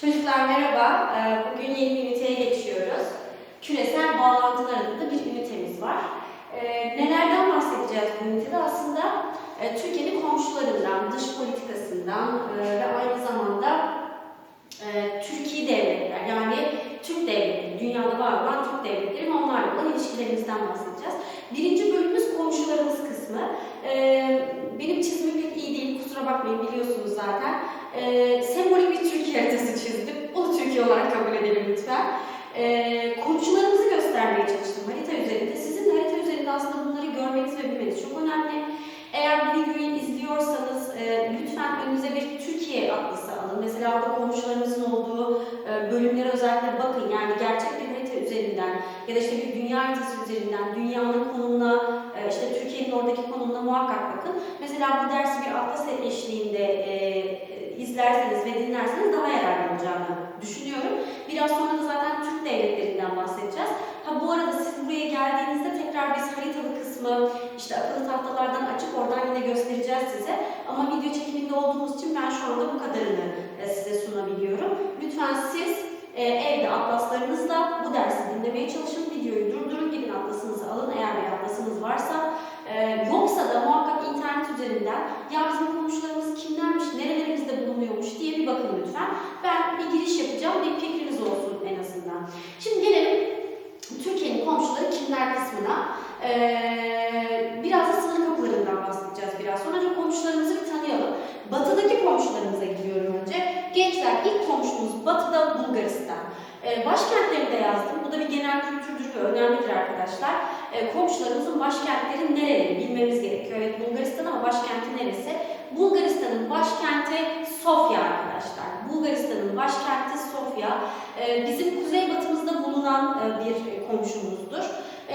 Çocuklar merhaba. Ee, Bugün yeni bir üniteye geçiyoruz. Küresel bağlantılar adında bir ünitemiz var. Ee, Nelerden bahsedeceğiz bu ünitede? Aslında e, Türkiye'nin komşularından, dış politikasından e, ve aynı zamanda e, Türkiye devletler yani Türk devletleri, dünyada var olan Türk devletleri ve onlarla olan ilişkilerimizden bahsedeceğiz. Birinci bölümümüz komşularımız kısmı. Ee, Benim değil, kusura bakmayın biliyorsunuz zaten. Ee, sembolik bir Türkiye haritası çizdim. Onu Türkiye olarak kabul edelim lütfen. Ee, komşularımızı göstermeye çalıştım harita üzerinde. Sizin harita üzerinde aslında bunları görmeniz ve bilmeniz çok önemli. Eğer bu videoyu izliyorsanız e, lütfen önünüze bir Türkiye atlası alın. Mesela orada komşularımızın olduğu e, bölümlere özellikle bakın. Yani gerçek bir harita üzerinden ya da işte bir dünya haritası üzerinden dünyanın konumuna, e, işte Türkiye'nin oradaki konumuna muhakkak bakın. Mesela bu dersi bir atlas eşliğinde e, e, izlerseniz ve dinlerseniz daha yararlı olacağını düşünüyorum. Biraz sonra da zaten Türk devletlerinden bahsedeceğiz. Ha bu arada siz buraya geldiğinizde tekrar biz haritalı kısmı işte akıllı tahtalardan açıp oradan yine göstereceğiz size. Ama video çekiminde olduğumuz için ben şu anda bu kadarını e, size sunabiliyorum. Lütfen siz e, evde atlaslarınızla bu dersi dinlemeye çalışın. Videoyu durdurun, gidin atlasınızı alın eğer bir atlasınız varsa. E, yoksa da muhakkak internet üzerinden ya bizim komşularımız kimlermiş, nerelerimizde bulunuyormuş diye bir bakın lütfen. Ben bir giriş yapacağım, bir fikriniz olsun en azından. Şimdi gelelim Türkiye'nin komşuları kimler kısmına. Ee, biraz da sınır kapılarından bahsedeceğiz biraz sonra. Önce komşularımızı bir tanıyalım. Batıdaki komşularımıza gidiyorum önce. Gençler ilk komşumuz batıda Bulgaristan. Ee, başkentlerini de yazdım. Bu da bir genel kültürdür ve önemlidir arkadaşlar. Ee, komşularımızın başkentleri nereleri bilmemiz gerekiyor. Evet Bulgaristan ama başkenti neresi? Bulgaristan'ın başkenti Sofya arkadaşlar. Bulgaristan'ın başkenti Sofya. Ee, bizim kuzeybatımızda bulunan e, bir komşumuzdur.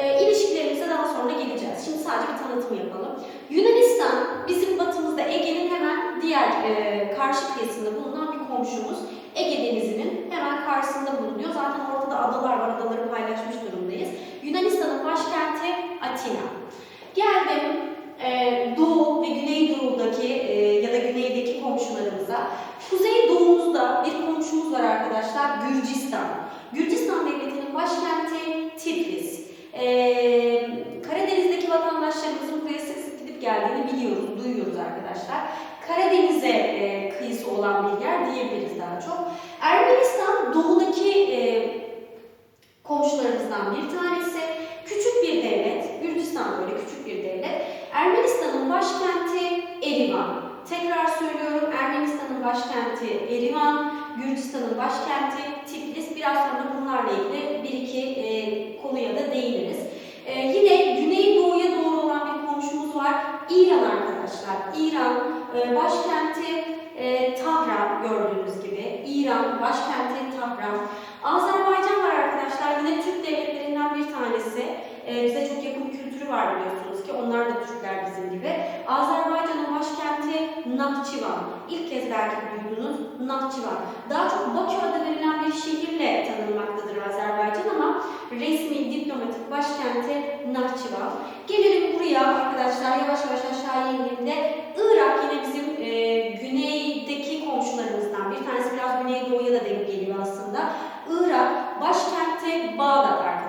E, ilişkilerimize daha sonra geleceğiz. Şimdi sadece bir tanıtım yapalım. Yunanistan bizim batımızda Ege'nin hemen diğer e, karşı kıyısında bulunan bir komşumuz. Ege Denizi'nin hemen karşısında bulunuyor. Zaten ortada adalar var, adaları paylaşmış durumdayız. Yunanistan'ın başkenti Atina. Geldim e, Doğu ve Güneydoğu'daki e, ya da Güney'deki komşularımıza. Kuzey doğumuzda bir komşumuz var arkadaşlar, Gürcistan. Gürcistan devletinin başkenti Tiflis. Ee, Karadeniz'deki vatandaşlarımızın buraya sık sık gidip geldiğini biliyoruz, duyuyoruz arkadaşlar. Karadeniz'e e, kıyısı olan bir yer diyebiliriz daha çok. Ermenistan doğudaki e, komşularımızdan bir tanesi. Küçük bir devlet, Gürcistan böyle küçük bir devlet. Ermenistan'ın başkenti Erivan. Tekrar söylüyorum Ermenistan'ın başkenti Erivan, Gürcistan'ın başkenti Tiflis. Biraz sonra bunlarla ilgili bir iki e, konuya da değiniriz. E, yine güneydoğuya doğru olan bir komşumuz var. İran arkadaşlar. İran e, başkenti e, Tahran gördüğünüz gibi. İran başkenti Tahran. Azerbaycan var arkadaşlar. Yine Türk devletlerinden bir tanesi. E, bize çok yakın bir kültürü var biliyorsunuz ki. Onlar da Türkler bizim gibi. Azerbaycan'ın başkenti Nahçıvan. İlk kez belki duydunuz Nahçıvan. Daha çok Bakü adı verilen bir şehirle tanınmaktadır Azerbaycan ama resmi diplomatik başkenti Nahçıvan. Gelelim buraya arkadaşlar yavaş yavaş aşağı indiğimde Irak yine bizim e, güneydeki komşularımızdan bir tanesi biraz güneydoğuya da denk geliyor aslında. Irak başkenti Bağdat arkadaşlar.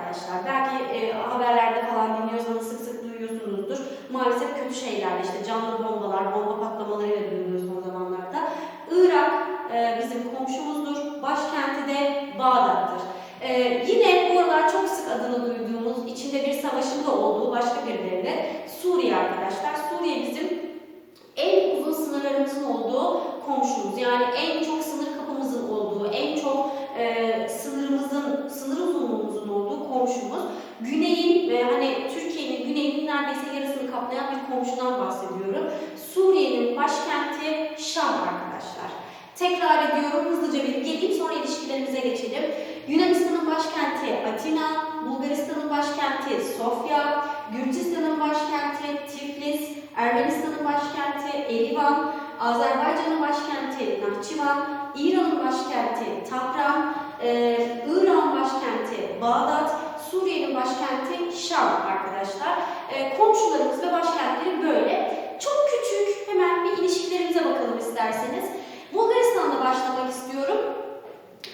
Belki e, haberlerde falan dinliyorsanız sık sık duyuyorsunuzdur. Maalesef kötü şeylerle işte canlı bombalar, bomba patlamalarıyla duyuluyor son zamanlarda. Irak e, bizim komşumuzdur. Başkenti de Bağdat'tır. E, yine bu aralar çok sık adını duyduğumuz, içinde bir savaşın da olduğu başka bir devlet Suriye arkadaşlar. Suriye bizim en uzun sınırlarımızın olduğu komşumuz. Yani en çok sınır kapımızın olduğu, en çok e, sınırımızın, sınır uzunluğumuzun olduğu komşumuz. Güneyin ve hani Türkiye'nin güneyinin neredeyse yarısını kaplayan bir komşudan bahsediyorum. Suriye'nin başkenti Şam arkadaşlar. Tekrar ediyorum hızlıca bir geleyim sonra ilişkilerimize geçelim. Yunanistan'ın başkenti Atina, Bulgaristan'ın başkenti Sofya, Gürcistan'ın başkenti Tiflis, Ermenistan'ın başkenti Erivan, Azerbaycan'ın başkenti Nahçıvan, İran'ın başkenti Tahran, e, İran başkenti Bağdat, Suriye'nin başkenti Şam arkadaşlar. E, komşularımız ve başkentleri böyle. Çok küçük hemen bir ilişkilerimize bakalım isterseniz. Bulgaristan'da başlamak istiyorum.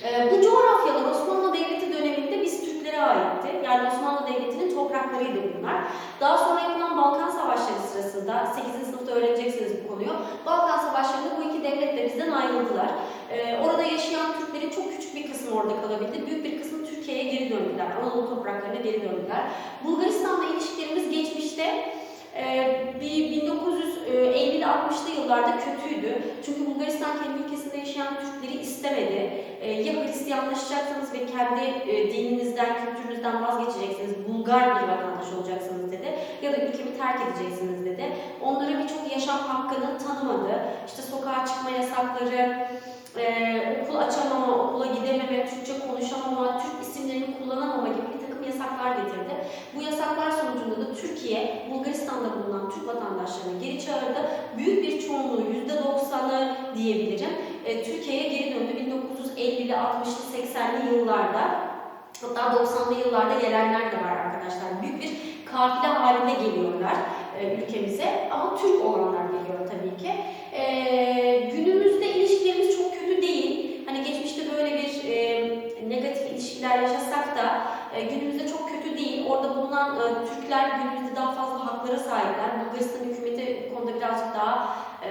E, bu coğrafyalar Osmanlı Devleti döneminde biz Türklere aitti. Yani Osmanlı Devleti'nin topraklarıydı bunlar. Daha sonra yapılan Balkan Savaşları sırasında 8. sınıfta öğreneceksiniz bu konuyu. Balkan Savaşları'nda bu iki devlet de bizden ayrıldılar. Ee, orada yaşayan Türklerin çok küçük bir kısmı orada kalabildi. Büyük bir kısmı Türkiye'ye geri döndüler. Anadolu topraklarına geri döndüler. Bulgaristan'la ilişkilerimiz geçmişte e, bir 1950'li 60'lı yıllarda kötüydü. Çünkü Bulgaristan kendi ülkesinde yaşayan Türkleri istemedi. E, ya Hristiyanlaşacaksınız ve kendi e, dininizden, kültürünüzden vazgeçeceksiniz, Bulgar bir vatandaş olacaksınız dedi. Ya da ülkemi terk edeceksiniz dedi. Onlara birçok yaşam hakkını tanımadı. İşte sokağa çıkma yasakları, e, okul açamama, okula gidememe, Türkçe konuşamama, Türk isimlerini kullanamama gibi bir takım yasaklar getirdi. Bu yasaklar sonucunda da Türkiye, Bulgaristan'da bulunan Türk vatandaşlarını geri çağırdı. Büyük bir çoğunluğu, %90'ı diyebilirim, e, Türkiye'ye geri döndü 1950'li, 60'lı, 80'li yıllarda. Hatta 90'lı yıllarda gelenler de var arkadaşlar. Büyük bir kafile halinde geliyorlar e, ülkemize ama Türk olanlar geliyor tabii ki. E, günümüzde ilişkilerimiz çok kötü değil. Hani geçmişte böyle bir e, negatif ilişkiler yaşasak da e, günümüzde çok kötü değil. Orada bulunan e, Türkler günümüzde daha fazla haklara sahipler. Bulgaristan hükümeti bu konuda birazcık daha e,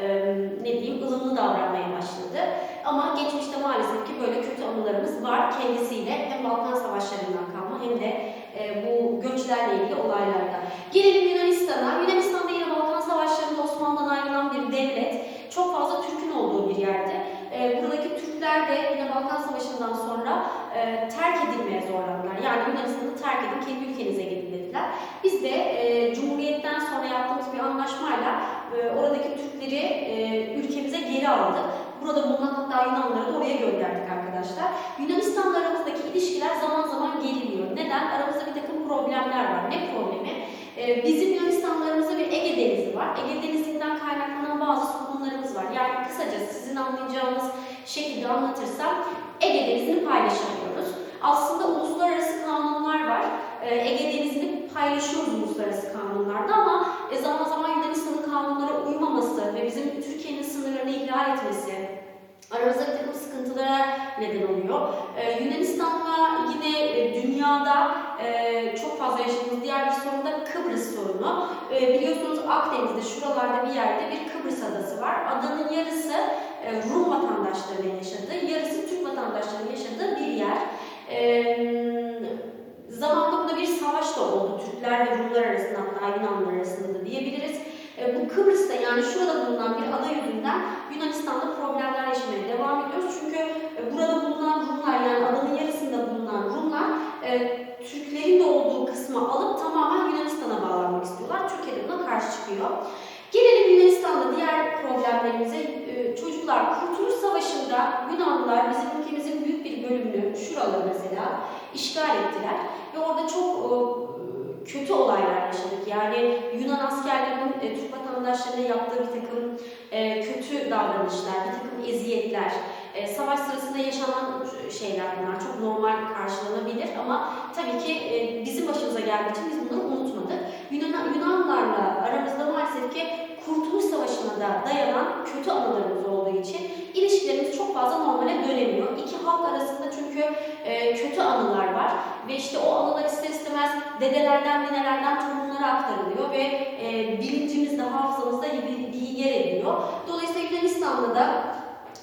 ne diyeyim ılımlı davranmaya başladı. Ama geçmişte maalesef ki böyle kötü anılarımız var kendisiyle hem Balkan Savaşları'ndan kalma hem de e, bu göçlerle ilgili olaylarda. Gelelim Yunanistan'a. Yunanistan'da yine Balkan Savaşları'nda Osmanlı'dan ayrılan bir devlet. Çok fazla Türk'ün olduğu bir yerde. E, buradaki Türkler de yine Balkan Savaşı'ndan sonra e, terk edilmeye zorlandılar. Yani Yunanistan'ı terk edin, kendi ülkenize gidin dediler. Biz de e, Cumhuriyet'ten sonra yaptığımız bir anlaşmayla e, oradaki Türkleri e, ülkemize geri aldık. Burada bulunan hatta Yunanları da oraya gönderdik arkadaşlar. Yunanistan'la aramızdaki ilişkiler zaman zaman geriliyor. Neden? Aramızda bir takım problemler var. Ne problemi? Ee, bizim Yunanistanlarımızda bir Ege Denizi var. Ege Denizi'nden kaynaklanan bazı sorunlarımız var. Yani kısaca sizin anlayacağınız şekilde anlatırsam Ege Denizi'ni paylaşamıyoruz. Aslında uluslararası kanunlar var. Ee, Ege Denizi'ni paylaşıyoruz uluslararası kanunlarda ama e, zaman zaman Yunanistan'ın kanunlara uymaması ve bizim Türkiye'nin sınırlarını ihlal etmesi, aramızda bir takım sıkıntılara neden oluyor. Ee, Yunanistan'la yine e, dünyada e, çok fazla yaşadığımız diğer bir sorun da Kıbrıs sorunu. E, biliyorsunuz Akdeniz'de şuralarda bir yerde bir Kıbrıs adası var. Adanın yarısı Rum vatandaşlarının yaşadığı, yarısı Türk vatandaşlarının yaşadığı bir yer. E, zamanında burada bir savaş da oldu. Türkler ve Rumlar arasında hatta Yunanlar arasında da diyebiliriz. E, bu Kıbrıs'ta yani şurada bulunan bir ada yüzünden Yunanistan'da problemler yaşamaya devam ediyoruz. Çünkü e, burada bulunan Rumlar yani adanın yarısında bulunan Rumlar e, Türklerin de olduğu kısmı alıp tamamen Yunanistan'a bağlanmak istiyorlar. Türkiye de buna karşı çıkıyor. Gelelim Yunanistan'da diğer problemlerimize. E, çocuklar Kurtuluş Savaşı'nda Yunanlılar bizim ülkemizin büyük bir bölümünü, şuraları mesela, işgal ettiler. Ve orada çok e, kötü olaylar yaşadık. Yani Yunan askerlerinin e, Türk vatandaşlarına yaptığı bir takım e, kötü davranışlar, bir takım eziyetler, savaş sırasında yaşanan şeyler bunlar çok normal karşılanabilir ama tabii ki bizim başımıza geldiği için biz bunları unutmadık. Yunan, Yunanlarla aramızda maalesef ki Kurtuluş Savaşı'na da dayanan kötü anılarımız olduğu için ilişkilerimiz çok fazla normale dönemiyor. İki halk arasında çünkü e, kötü anılar var ve işte o anılar ister istemez dedelerden, ninelerden torunlara aktarılıyor ve e, bilincimizde, hafızamızda bir yer ediyor. Dolayısıyla Yunanistan'la da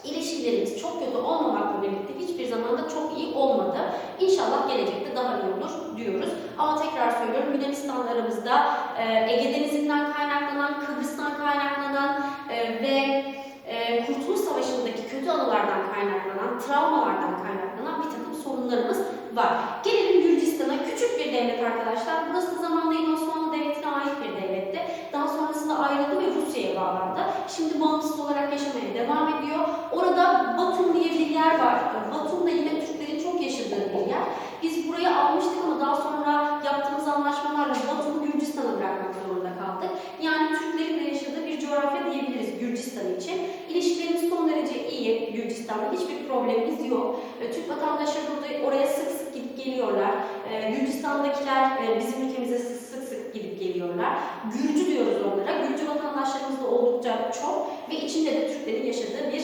ilişkilerimiz çok kötü olmamakla birlikte hiçbir zaman da çok iyi olmadı. İnşallah gelecekte daha iyi olur diyoruz. Ama tekrar söylüyorum Yunanistanlarımızda e, Ege Denizi'nden kaynaklanan, Kıbrıs'tan kaynaklanan e, ve e, Kurtuluş Savaşı'ndaki kötü anılardan kaynaklanan, travmalardan kaynaklanan bir takım sorunlarımız var. Gelelim Gürcistan'a. Küçük bir devlet arkadaşlar. Burası zamanında yine Osmanlı Devleti'ne ait bir devletti. Daha sonrasında ayrıldı ve Rusya'ya bağlandı. Şimdi bağımsız olarak yaşamaya devam ediyor. Orada Batum diye bir yer var. Batum da yine Türklerin çok yaşadığı bir yer. Biz burayı almıştık ama daha sonra yaptığımız anlaşmalarla Batum'u Gürcistan'a bırakmak zorunda kaldık. Yani Türklerin de yaşadığı bir coğrafya diyebiliriz Gürcistan için. İlişkilerimiz son derece iyi Gürcistan'la. Hiçbir problemimiz yok. E, Türk vatandaşları burada oraya sık sık gidip geliyorlar. E, Gürcistan'dakiler e, bizim ülkemize sık sık, sık gidip geliyorlar. Gürcü diyoruz onlara. Gürcü vatandaşlarımız da oldukça çok ve içinde de Türklerin yaşadığı bir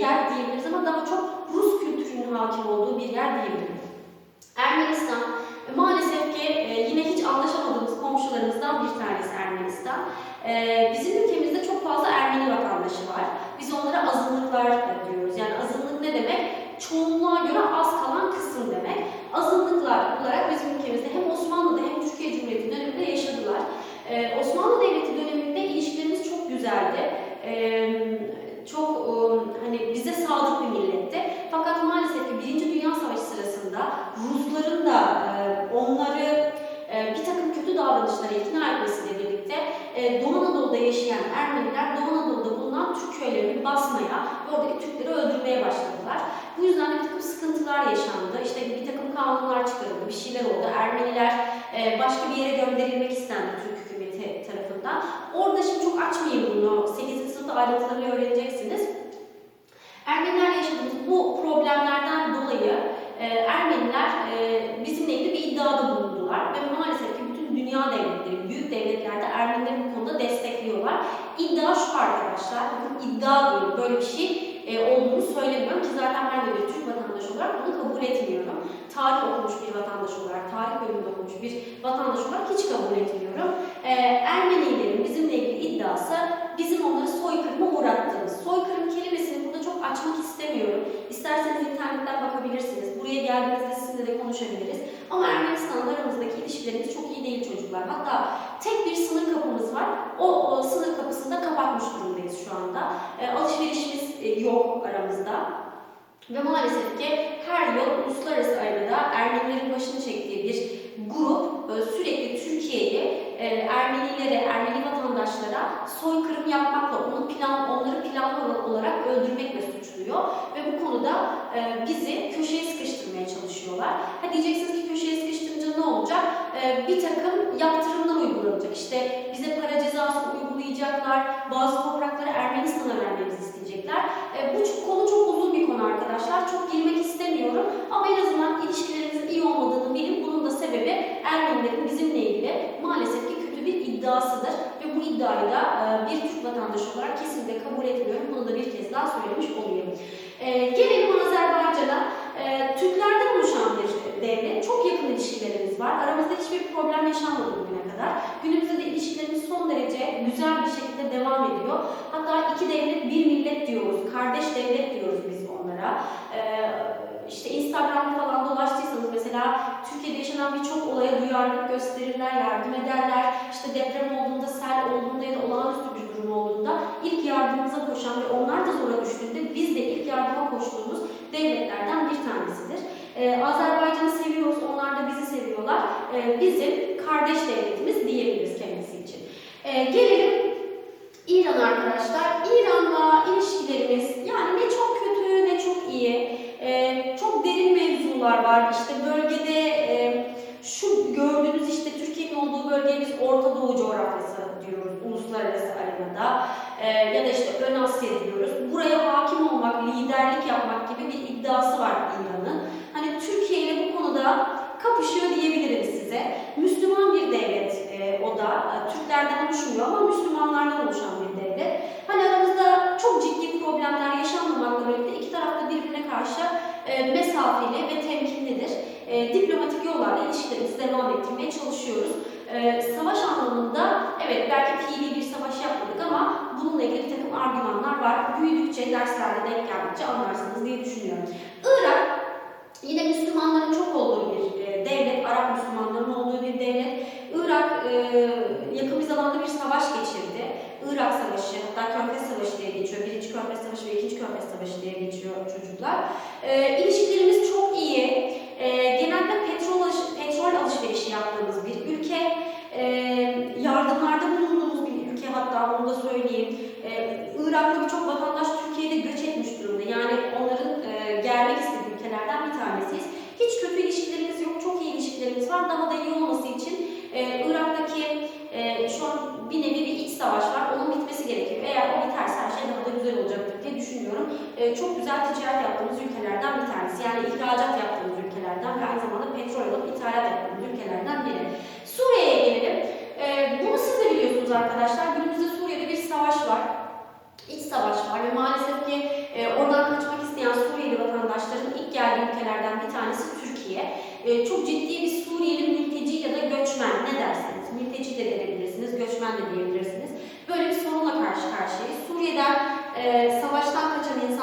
yer diyebiliriz ama daha çok Rus kültürünün hakim olduğu bir yer diyebiliriz. Ermenistan maalesef ki yine hiç anlaşamadığımız komşularımızdan bir tanesi Ermenistan. Bizim ülkemizde çok fazla Ermeni vatandaşı var. Biz onlara azınlıklar diyoruz. Ne demek? Çoğunluğa göre az kalan kısım demek. Azınlıklar olarak bizim ülkemizde hem Osmanlı'da hem Türkiye Cumhuriyeti döneminde yaşadılar. E, Osmanlı Devleti döneminde ilişkilerimiz çok güzeldi. E, çok e, hani bize sadık bir milletti. Fakat maalesef ki Birinci Dünya Savaşı sırasında Rusların da e, onları e, bir takım kötü davranışlara ikna etmesiyle birlikte Doğu Anadolu'da yaşayan Ermeniler Doğu Anadolu'da bulunan Türk köylerini basmaya, oradaki Türkleri öldürmeye başladılar. Bu yüzden de bir takım sıkıntılar yaşandı. İşte bir takım kanunlar çıkarıldı, bir şeyler oldu. Ermeniler e, başka bir yere gönderilmek istendi Türk hükümeti tarafından. Orada şimdi çok açmayayım bunu. 8. sınıfta ayrıntılarını öğreneceksiniz. Ermenilerle yaşadığımız bu problemlerden dolayı e, Ermeniler e, bizimle ilgili bir iddiada bulundular ve maalesef ki bütün dünya devletleri, büyük devletler de Ermenileri bu konuda destekliyorlar. İddia şu arkadaşlar, bakın iddia diyorum, böyle bir şey e, olduğunu söylemiyorum ki zaten ben de bir Türk vatandaşı olarak bunu kabul etmiyorum. Tarih okumuş bir vatandaş olarak, tarih bölümünde okumuş bir vatandaş olarak hiç kabul etmiyorum. E, Ermenilerin bizimle ilgili iddiası bizim onları soykırıma uğrattığımız. Soykırım kelimesini burada çok açmak istemiyorum. İsterseniz internetten bakabilirsiniz. Buraya geldiğinizde sizinle de konuşabiliriz. Ama Ermenistan'la aramızdaki ilişkilerimiz çok iyi değil çocuklar. Hatta tek bir sınır kapımız var. O, sınır kapısını da kapatmış durumdayız şu anda. E, alışverişimiz e, yok aramızda. Ve maalesef ki her yıl uluslararası arenada Ermenilerin başını çektiği bir grup e, sürekli Türkiye'yi Ermenilere, Ermeni vatandaşlara soykırım yapmakla, onu plan, onları planlı olarak öldürmekle suçluyor. Ve bu konuda bizi köşeye sıkıştırmaya çalışıyorlar. Ha diyeceksiniz ki köşeye sıkıştırınca ne olacak? E, bir takım yaptırımlar uygulanacak. İşte bize para cezası uygulayacaklar, bazı toprakları Ermenistan'a vermemizi isteyecekler. E, bu konu çok uzun bir konu arkadaşlar. Çok girmek istemiyorum. Ama en azından ilişkilerimizin iyi olmadığını bilin. Bunun da sebebi Ermenilerin bizimle ilgili maalesef ki kötü bir iddiasıdır. Ve bu iddiayı da e, bir Türk vatandaşı olarak kesinlikle kabul etmiyorum. Bunu da bir kez daha söylemiş olayım. E, gelelim Azerbaycan'a. E, Türklerden oluşan bir devlet. Çok yakın ilişkilerimiz var. Aramızda hiçbir problem yaşanmadı bugüne kadar. Günümüzde de ilişkilerimiz son derece güzel bir şekilde devam ediyor. Hatta iki devlet bir millet diyoruz. Kardeş devlet diyoruz biz onlara. Ee, işte Instagram'da falan dolaştıysanız mesela Türkiye'de yaşanan birçok olaya duyarlılık gösterirler, yardım ederler. İşte deprem olduğunda, sel olduğunda ya da olağanüstü bir durum olduğunda ilk yardımımıza koşan ve onlar da zora düştüğünde biz de ilk yardıma koştuğumuz devletlerden bir tanesidir. Ee, Azerbaycan'ı seviyoruz, onlar da bizi seviyorlar. Ee, bizim kardeş devletimiz diyebiliriz kendisi için. Ee, gelelim İran arkadaşlar. İran'la ilişkilerimiz yani ne çok kötü ne çok iyi. Ee, çok derin mevzular var. İşte bölgede e, şu gördüğünüz işte Türkiye'nin olduğu bölgeye biz Orta Doğu coğrafyası diyoruz uluslararası arenada. Ee, ya da işte Ön Asya diyoruz. Buraya hakim olmak, liderlik yapmak gibi bir iddiası var İran'ın. Hani Türkiye ile bu konuda kapışıyor diyebilirim size. Müslüman bir devlet e, o da. Türklerden oluşmuyor ama Müslümanlardan oluşan bir devlet. Hani aramızda çok ciddi problemler yaşanmamakla birlikte iki taraf da birbirine karşı e, mesafeli ve temkinlidir. E, diplomatik yollarla ilişkilerimizi devam ettirmeye çalışıyoruz. E, savaş anlamında evet belki fiili bir savaş yapmadık ama bununla ilgili bir takım argümanlar var. Büyüdükçe derslerde denk geldikçe anlarsınız diye düşünüyorum. Irak Yine Müslümanların çok olduğu bir e, devlet, Arap Müslümanların olduğu bir devlet. Irak e, yakın bir zamanda bir savaş geçirdi. Irak Savaşı, hatta Körfez Savaşı diye geçiyor. Birinci Körfez Savaşı ve ikinci Körfez Savaşı diye geçiyor çocuklar. E, ilişkilerimiz güzel ticaret yaptığımız ülkelerden bir tanesi. Yani ihracat yaptığımız ülkelerden ve aynı zamanda petrol alıp ithalat yaptığımız ülkelerden biri. Suriye'ye gelelim. Ee, bunu siz de biliyorsunuz arkadaşlar. Günümüzde Suriye'de bir savaş var. İç savaş var ve maalesef ki e, oradan kaçmak isteyen Suriyeli vatandaşların ilk geldiği ülkelerden bir tanesi Türkiye. E, çok ciddi bir Suriyeli mülteci ya da göçmen ne derseniz, mülteci de diyebilirsiniz, göçmen de diyebilirsiniz. Böyle bir sorunla karşı karşıyayız. Suriye'den e, savaştan kaçan insan